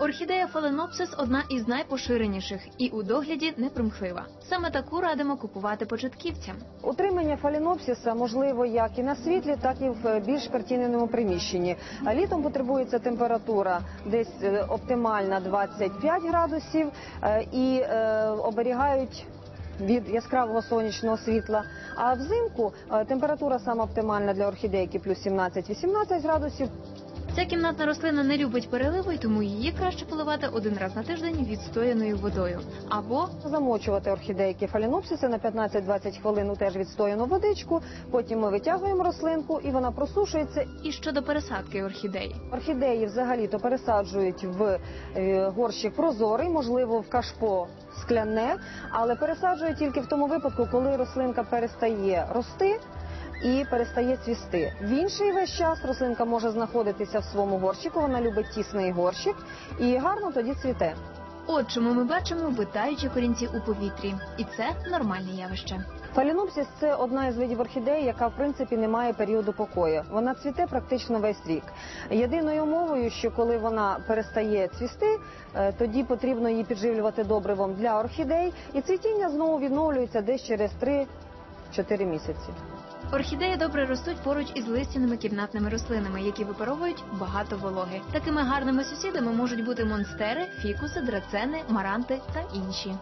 Орхідея фаленопсис одна із найпоширеніших і у догляді непримхлива. Саме таку радимо купувати початківцям. Утримання фалінопсиса можливо як і на світлі, так і в більш притіненому приміщенні. Літом потребується температура десь е, оптимальна 25 градусів е, і е, оберігають. Від яскравого сонячного світла, а взимку е, температура сама оптимальна для орхідейки плюс 17-18 градусів. Ця кімнатна рослина не любить переливу, тому її краще поливати один раз на тиждень відстояною водою. Або Замочувати орхідейки фалінопсиси на 15-20 хвилин у теж відстояну водичку. Потім ми витягуємо рослинку і вона просушується і щодо пересадки орхідеї. Орхідеї взагалі-то пересаджують в е, горщик прозорий, можливо, в кашпо скляне, але пересаджують тільки в тому випадку, коли рослинка перестає рости. І перестає цвісти. В інший весь час рослинка може знаходитися в своєму горщику. Вона любить тісний горщик і гарно тоді цвіте. От чому ми бачимо витаючі корінці у повітрі, і це нормальне явище. Фалінопсис – це одна із видів орхідеї, яка в принципі не має періоду покою. Вона цвіте практично весь рік. Єдиною умовою, що коли вона перестає цвісти, е, тоді потрібно її підживлювати добривом для орхідей, і цвітіння знову відновлюється десь через 3-4 місяці. Орхідеї добре ростуть поруч із листяними кімнатними рослинами, які випаровують багато вологи. Такими гарними сусідами можуть бути монстери, фікуси, драцени, маранти та інші.